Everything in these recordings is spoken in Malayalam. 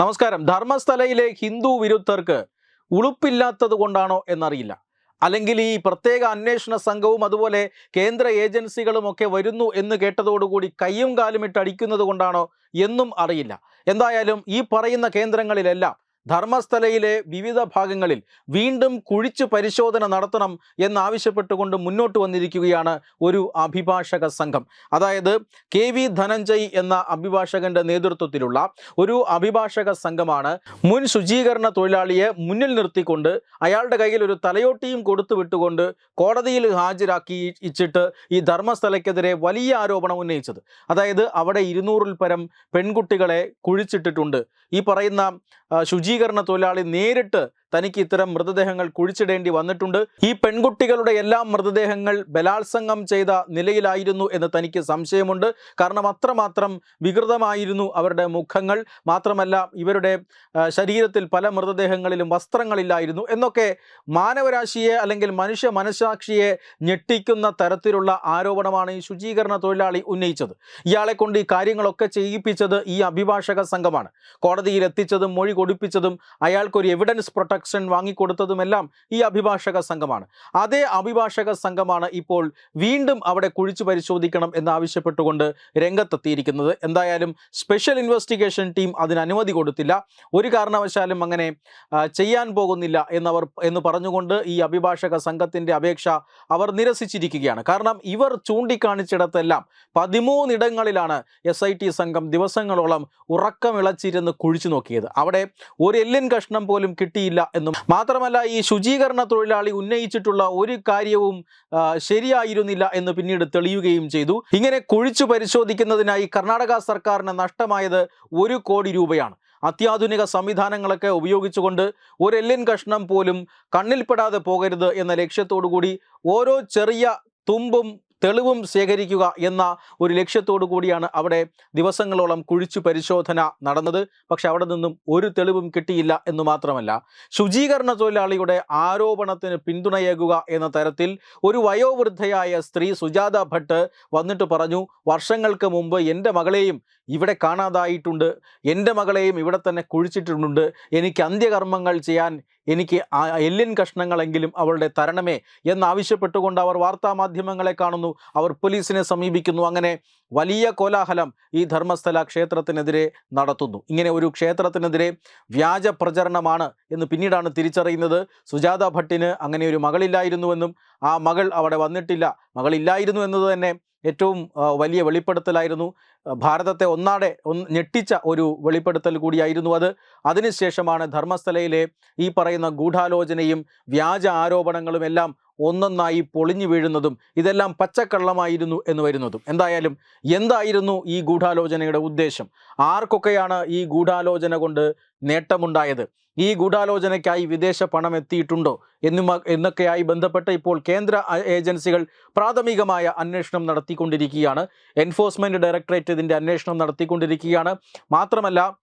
നമസ്കാരം. ധർമ്മസ്ഥലയിലെ ഹിന്ദു വിരുദ്ധർക്ക് ഉളുപ്പില്ലാത്തത് കൊണ്ടാണോ എന്നറിയില്ല. അല്ലെങ്കിൽ ഈ പ്രത്യേക അന്വേഷണ സംഘവും അതുപോലെ കേന്ദ്ര ഏജൻസികളും ഒക്കെ വരുന്നു എന്ന് കേട്ടതോടുകൂടി കയ്യും കാലും ഇട്ട് അടിക്കുന്നത് കൊണ്ടാണോ എന്നും അറിയില്ല. എന്തായാലും ഈ പറയുന്ന കേന്ദ്രങ്ങളിലെല്ലാം ധർമ്മസ്ഥലയിലെ വിവിധ ഭാഗങ്ങളിൽ വീണ്ടും കുഴിച്ചു പരിശോധന നടത്തണം എന്നാവശ്യപ്പെട്ടുകൊണ്ട് മുന്നോട്ട് വന്നിരിക്കുകയാണ് ഒരു അഭിഭാഷക സംഘം. അതായത് കെ വി ധനഞ്ജയ് എന്ന അഭിഭാഷകന്റെ നേതൃത്വത്തിലുള്ള ഒരു അഭിഭാഷക സംഘമാണ് മുൻ ശുചീകരണ തൊഴിലാളിയെ മുന്നിൽ നിർത്തിക്കൊണ്ട് അയാളുടെ കയ്യിൽ ഒരു തലയോട്ടിയും കൊടുത്തു വിട്ടുകൊണ്ട് കോടതിയിൽ ഹാജരാക്കി ഇച്ചിട്ട് ഈ ധർമ്മസ്ഥലയ്ക്കെതിരെ വലിയ ആരോപണം ഉന്നയിച്ചത്. അതായത് അവിടെ ഇരുന്നൂറിൽ പരം പെൺകുട്ടികളെ കുഴിച്ചിട്ടിട്ടുണ്ട്. ഈ പറയുന്ന ആ, ശുചീകരണ തൊഴിലാളി നേരിട്ട് തനിക്ക് ഇത്തരം മൃതദേഹങ്ങൾ കുഴിച്ചിടേണ്ടി വന്നിട്ടുണ്ട്. ഈ പെൺകുട്ടികളുടെ എല്ലാ മൃതദേഹങ്ങൾ ബലാത്സംഗം ചെയ്ത നിലയിലായിരുന്നു എന്ന് തനിക്ക് സംശയമുണ്ട്. കാരണം അത്രമാത്രം വികൃതമായിരുന്നു അവരുടെ മുഖങ്ങൾ. മാത്രമല്ല ഇവരുടെ ശരീരത്തിൽ പല മൃതദേഹങ്ങളിലും വസ്ത്രങ്ങളില്ലായിരുന്നു എന്നൊക്കെ മാനവരാശിയെ അല്ലെങ്കിൽ മനുഷ്യ മനസാക്ഷിയെ ഞെട്ടിക്കുന്ന തരത്തിലുള്ള ആരോപണമാണ് ഈ ശുചീകരണ തൊഴിലാളി ഉന്നയിച്ചത്. ഇയാളെ കൊണ്ട് ഈ കാര്യങ്ങളൊക്കെ ചെയ്യിപ്പിച്ചത് ഈ അഭിഭാഷക സംഘമാണ്. കോടതിയിൽ എത്തിച്ചതും മൊഴി കൊടുപ്പിച്ചതും അയാൾക്കൊരു എവിഡൻസ് പ്രൊട്ടക്ഷൻ വാങ്ങിക്കൊടുത്തതുമെല്ലാം ഈ അഭിഭാഷക സംഘമാണ്. അതേ അഭിഭാഷക സംഘമാണ് ഇപ്പോൾ വീണ്ടും അവിടെ കുഴിച്ചു പരിശോധിക്കണം എന്നാവശ്യപ്പെട്ടുകൊണ്ട് രംഗത്തെത്തിയിരിക്കുന്നത്. എന്തായാലും സ്പെഷ്യൽ ഇൻവെസ്റ്റിഗേഷൻ ടീം അതിന് അനുമതി കൊടുത്തില്ല. ഒരു കാരണവശാലും അങ്ങനെ ചെയ്യാൻ പോകുന്നില്ല എന്നവർ എന്ന് പറഞ്ഞുകൊണ്ട് ഈ അഭിഭാഷക സംഘത്തിന്റെ അപേക്ഷ അവർ നിരസിച്ചിരിക്കുകയാണ്. കാരണം ഇവർ ചൂണ്ടിക്കാണിച്ചിടത്തെല്ലാം പതിമൂന്നിടങ്ങളിലാണ് എസ് ഐ ടി സംഘം ദിവസങ്ങളോളം ഉറക്കമിളച്ചിരുന്ന് കുഴിച്ചു നോക്കിയത്. അവിടെ ഒരു എല്ലിൻ കഷ്ണം പോലും കിട്ടിയില്ല എന്നും. മാത്രമല്ല ഈ ശുചീകരണ തൊഴിലാളി ഉന്നയിച്ചിട്ടുള്ള ഒരു കാര്യവും ശരിയായിരുന്നില്ല എന്ന് പിന്നീട് തെളിയുകയും ചെയ്തു. ഇങ്ങനെ കുഴിച്ചു പരിശോധിക്കുന്നതിനായി കർണാടക സർക്കാരിന് നഷ്ടമായത് ഒരു കോടി രൂപയാണ്. അത്യാധുനിക സംവിധാനങ്ങളൊക്കെ ഉപയോഗിച്ചുകൊണ്ട് ഒരു എല്ലിൻ കഷ്ണം പോലും കണ്ണിൽപ്പെടാതെ പോകരുത് എന്ന ലക്ഷ്യത്തോടു കൂടി ഓരോ ചെറിയ തുമ്പും തെളിവും ശേഖരിക്കുക എന്ന ഒരു ലക്ഷ്യത്തോടു കൂടിയാണ് അവിടെ ദിവസങ്ങളോളം കുഴിച്ചു പരിശോധന നടന്നത്. പക്ഷെ അവിടെ നിന്നും ഒരു തെളിവും കിട്ടിയില്ല എന്ന് മാത്രമല്ല ശുചീകരണ തൊഴിലാളിയുടെ ആരോപണത്തിന് പിന്തുണയേകുക എന്ന തരത്തിൽ ഒരു വയോവൃദ്ധയായ സ്ത്രീ സുജാത ഭട്ട് വന്നിട്ട് പറഞ്ഞു വർഷങ്ങൾക്ക് മുമ്പ് എന്റെ മകളെയും ഇവിടെ കാണാതായിട്ടുണ്ട്. എന്റെ മകളെയും ഇവിടെ തന്നെ കുഴിച്ചിട്ടുണ്ട് എനിക്ക് അന്ത്യകർമ്മങ്ങൾ ചെയ്യാൻ എനിക്ക് ആ എല്ലിൻ കഷ്ണങ്ങളെങ്കിലും അവളുടെ തരണമേ എന്നാവശ്യപ്പെട്ടുകൊണ്ട് അവർ വാർത്താമാധ്യമങ്ങളെ കാണുന്നു. അവർ പോലീസിനെ സമീപിക്കുന്നു. അങ്ങനെ വലിയ കോലാഹലം ഈ ധർമ്മസ്ഥല ക്ഷേത്രത്തിനെതിരെ നടത്തുന്നു. ഇങ്ങനെ ഒരു ക്ഷേത്രത്തിനെതിരെ വ്യാജ പ്രചരണമാണ് എന്ന് പിന്നീടാണ് തിരിച്ചറിയുന്നത്. സുജാത ഭട്ടിന് അങ്ങനെ ഒരു മകളില്ലായിരുന്നുവെന്നും ആ മകൾ അവിടെ വന്നിട്ടില്ല. മകളില്ലായിരുന്നു എന്നത് തന്നെ ഏറ്റവും വലിയ വെളിപ്പെടുത്തലായിരുന്നു. ഭാരതത്തെ ഒന്നാടെ ഞെട്ടിച്ച ഒരു വെളിപ്പെടുത്തൽ കൂടിയായിരുന്നു അത്. അതിനുശേഷമാണ് ധർമ്മസ്ഥലയിലെ ഈ പറയുന്ന ഗൂഢാലോചനയും വ്യാജ ആരോപണങ്ങളും എല്ലാം ഒന്നൊന്നായി പൊളിഞ്ഞു വീഴുന്നതും ഇതെല്ലാം പച്ചക്കള്ളമായിരുന്നു എന്ന് വരുന്നതും. എന്തായാലും എന്തായിരുന്നു ഈ ഗൂഢാലോചനയുടെ ഉദ്ദേശം? ആർക്കൊക്കെയാണ് ഈ ഗൂഢാലോചന കൊണ്ട് നേട്ടമുണ്ടായത്? ഈ ഗൂഢാലോചനയ്ക്കായി വിദേശ പണം എത്തിയിട്ടുണ്ടോ? എന്നുമ എന്നൊക്കെയായി ബന്ധപ്പെട്ട് ഇപ്പോൾ കേന്ദ്ര ഏജൻസികൾ പ്രാഥമികമായ അന്വേഷണം നടത്തിക്കൊണ്ടിരിക്കുകയാണ്. എൻഫോഴ്സ്മെന്റ് ഡയറക്ടറേറ്റ് ഇതിന്റെ അന്വേഷണം നടത്തിക്കൊണ്ടിരിക്കുകയാണ്. മാത്രമല്ല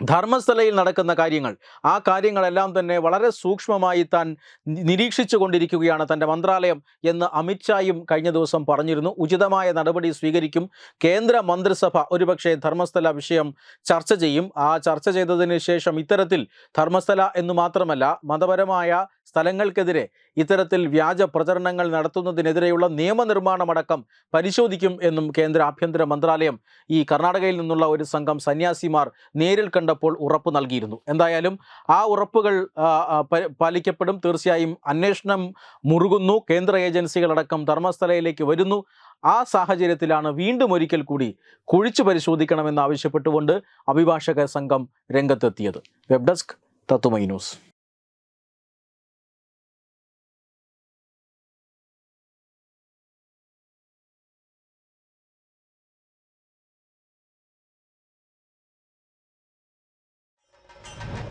ധർമ്മസ്ഥലയിൽ നടക്കുന്ന കാര്യങ്ങൾ. ആ കാര്യങ്ങളെല്ലാം തന്നെ വളരെ സൂക്ഷ്മമായി താൻ നിരീക്ഷിച്ചു കൊണ്ടിരിക്കുകയാണ് തന്റെ മന്ത്രാലയം എന്ന് അമിത്ഷായും കഴിഞ്ഞ ദിവസം പറഞ്ഞിരുന്നു. ഉചിതമായ നടപടി സ്വീകരിക്കും. കേന്ദ്ര മന്ത്രിസഭ ഒരുപക്ഷെ ധർമ്മസ്ഥല വിഷയം ചർച്ച ചെയ്യും. ആ ചർച്ച ചെയ്തതിന് ശേഷം ഇത്തരത്തിൽ ധർമ്മസ്ഥല എന്ന് മാത്രമല്ല മതപരമായ സ്ഥലങ്ങൾക്കെതിരെ ഇത്തരത്തിൽ വ്യാജ പ്രചരണങ്ങൾ നടത്തുന്നതിനെതിരെയുള്ള നിയമനിർമ്മാണമടക്കം പരിശോധിക്കും എന്നും കേന്ദ്ര ആഭ്യന്തര മന്ത്രാലയം ഈ കർണാടകയിൽ നിന്നുള്ള ഒരു സംഘം സന്യാസിമാർ നേരിൽ കണ്ടപ്പോൾ ഉറപ്പ് നൽകിയിരുന്നു. എന്തായാലും ആ ഉറപ്പുകൾ പാലിക്കപ്പെടും. തീർച്ചയായും അന്വേഷണം മുറുകുന്നു. കേന്ദ്ര ഏജൻസികളടക്കം ധർമ്മസ്ഥലയിലേക്ക് വരുന്നു. ആ സാഹചര്യത്തിലാണ് വീണ്ടും ഒരിക്കൽ കൂടി കുഴിച്ചു പരിശോധിക്കണമെന്ന് ആവശ്യപ്പെട്ടുകൊണ്ട് അഭിഭാഷക സംഘം രംഗത്തെത്തിയത്. വെബ് ഡെസ്ക് തത്തുമൈ ന്യൂസ്.